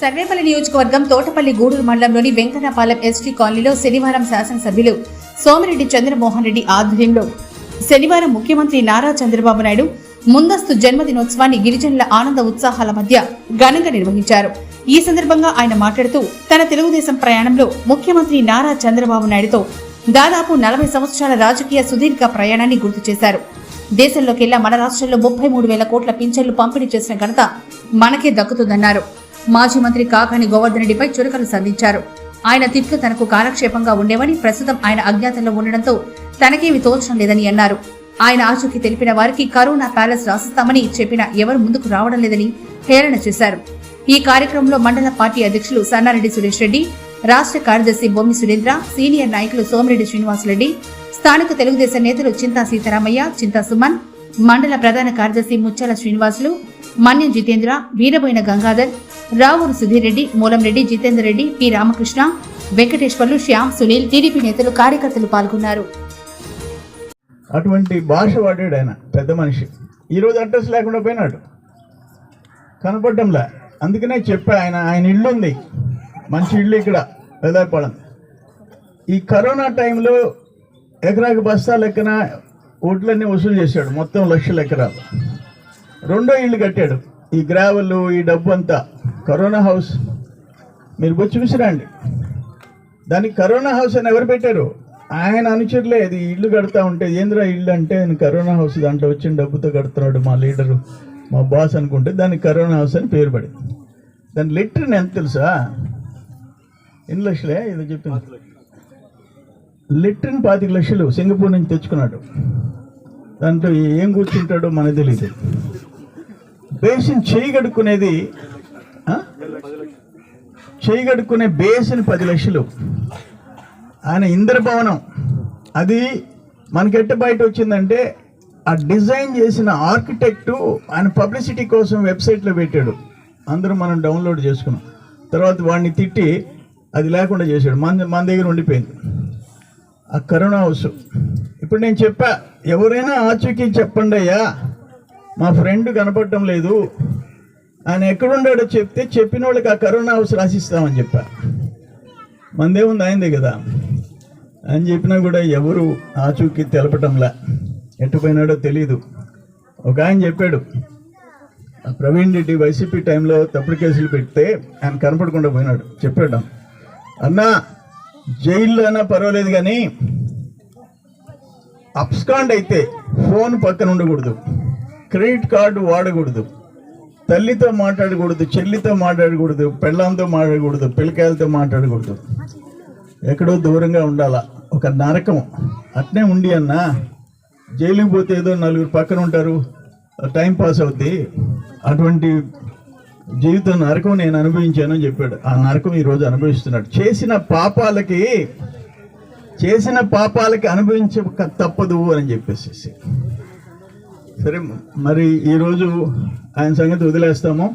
సర్వేపల్లి నియోజకవర్గం తోటపల్లి గూడూరు మండలంలోని వెంకటపాలెం ఎస్టీ కాలనీలో శనివారం శాసనసభ్యులు సోమిరెడ్డి చంద్రమోహన్ రెడ్డి ఆధ్వర్యంలో శనివారం ముఖ్యమంత్రి నారా చంద్రబాబు నాయుడు ముందస్తు జన్మదినోత్సవాన్ని గిరిజనుల ఆనంద ఉత్సాహాల మధ్య ఘనంగా నిర్వహించారు. ఈ సందర్భంగా ఆయన మాట్లాడుతూ తన తెలుగుదేశం ప్రయాణంలో ముఖ్యమంత్రి నారా చంద్రబాబు నాయుడుతో దాదాపు నలభై సంవత్సరాల రాజకీయ సుదీర్ఘ ప్రయాణాన్ని గుర్తు చేశారు. దేశంలోకెల్లా మన రాష్ట్రంలో ముప్పై మూడు వేల కోట్ల పింఛన్లు పంపిణీ చేసిన ఘనత మనకే దక్కుతుందన్నారు. మాజీ మంత్రి కాకాని గోవర్ధన్ రెడ్డిపై చురకలు సంధించారు. ఆయన తిట్లు తనకు కాలక్షేపంగా ఉండేవని ప్రస్తుతం ఆయన అజ్ఞాతంలో ఉండడంతో తనకేమి తోచడం లేదని అన్నారు. ఆయన ఆచూకీ తెలిపిన వారికి కరోనా ప్యాలెస్ రాసిస్తామని చెప్పిన ఎవరు ముందుకు రావడం లేదని హేళన చేశారు. ఈ కార్యక్రమంలో మండల పార్టీ అధ్యక్షులు సన్నారెడ్డి సురేష్ రెడ్డి రాష్ట్ర కార్యదర్శి బొమ్మి సురేంద్ర సీనియర్ నాయకులు సోమిరెడ్డి శ్రీనివాసరెడ్డి స్థానిక తెలుగుదేశం నేతలు చింతా సీతారామయ్య చింతా సుమన్ మండల ప్రధాన కార్యదర్శి ముచ్చాల శ్రీనివాసులు మన్యం జితేంద్ర వీరబోయిన గంగాధర్ రావూరు సుధీర్ రెడ్డి మూలంరెడ్డి జితేందర్ రెడ్డి పి రామకృష్ణ వెంకటేశ్వర్లు శ్యామ్ సునీల్ టీడీపీ నేతలు కార్యకర్తలు పాల్గొన్నారు. అటువంటి భాష వాడాడు ఆయన పెద్ద మనిషి. ఈరోజు అడ్రస్ లేకుండా పోయినాడు. కనపడటంలా అందుకనే చెప్పా ఆయన ఆయన ఇల్లు ఉంది. మంచి ఇల్లు ఇక్కడ వెదాయపాలెం ఈ కరోనా టైంలో ఎకరాకి బస్తా లెక్కన ఓట్లన్నీ వసూలు చేశాడు మొత్తం లక్షల ఎకరాలు. రెండో ఇల్లు కట్టాడు ఈ గ్రావెల్ ఈ డబ్బు అంతా. Corona house. మీరు పోయి చూసిరండి. దానికి కరోనా హౌస్ అని ఎవరు పెట్టారు? ఆయన అనుచరులే ఇది ఇల్లు కడతా ఉంటే ఏంద్రా ఇల్లు అంటే కరోనా హౌస్ దాంట్లో వచ్చిన డబ్బుతో కడుతున్నాడు మా లీడరు మా బాస్ అనుకుంటే దానికి కరోనా హౌస్ అని పేరు పడింది. దాని లిటర్ని ఎంత తెలుసా? ఎన్ని లక్షలే? ఇది చెప్పింది. లిటర్ని పాతిక లక్షలు సింగపూర్ నుంచి తెచ్చుకున్నాడు. దాంట్లో ఏం కూర్చుంటాడో మనకు తెలియదు బేసిన్ చేయి చేయగడుక్కునే బేస్ని బేసిన్ పది లక్షలు. ఆయన ఇంద్రభవనం. అది మనకెట్ట బయట వచ్చిందంటే ఆ డిజైన్ చేసిన ఆర్కిటెక్టు ఆయన పబ్లిసిటీ కోసం వెబ్సైట్లో పెట్టాడు. అందరూ మనం డౌన్లోడ్ చేసుకున్నాం. తర్వాత వాడిని తిట్టి అది లేకుండా చేశాడు. మన మన దగ్గర ఉండిపోయింది. ఆ కరోనా హౌస్. ఇప్పుడు నేను చెప్పా ఎవరైనా ఆచూకీ చెప్పండి అయ్యా. మా ఫ్రెండ్ కనపడటం లేదు. ఆయన ఎక్కడున్నాడో చెప్తే చెప్పిన వాళ్ళకి ఆ కరోనా హౌస్ రాసిస్తామని చెప్పా. మందేముంది ఆయనదే కదా. అని చెప్పినా కూడా ఎవరు ఆచూకీ తెలపటంలా. ఎటు పోయినాడో తెలీదు. ఒక ఆయన చెప్పాడు ప్రవీణ్ రెడ్డి వైసీపీ టైంలో తప్పుడు కేసులు పెడితే ఆయన కనపడకుండా పోయినాడు. చెప్పాడు. అన్నా జైల్లో అయినా పర్వాలేదు కానీ అప్స్కాండ్ అయితే ఫోన్ పక్కన ఉండకూడదు. క్రెడిట్ కార్డు వాడకూడదు. తల్లితో మాట్లాడకూడదు చెల్లితో మాట్లాడకూడదు పెళ్ళంతో మాట్లాడకూడదు పిల్లకాయలతో మాట్లాడకూడదు. ఎక్కడో దూరంగా ఉండాలా ఒక నరకం. అట్నే ఉండి అన్నా జైలుకి పోతే ఏదో నలుగురు పక్కన ఉంటారు టైం పాస్ అవుద్ది. అటువంటి జీవితం నరకం నేను అనుభవించాను అని చెప్పాడు. ఆ నరకం ఈరోజు అనుభవిస్తున్నాడు. చేసిన పాపాలకి చేసిన పాపాలకి అనుభవించక తప్పదు అని చెప్పేసి సరే మరి ఈరోజు ఆయన సంగతి వదిలేస్తాము.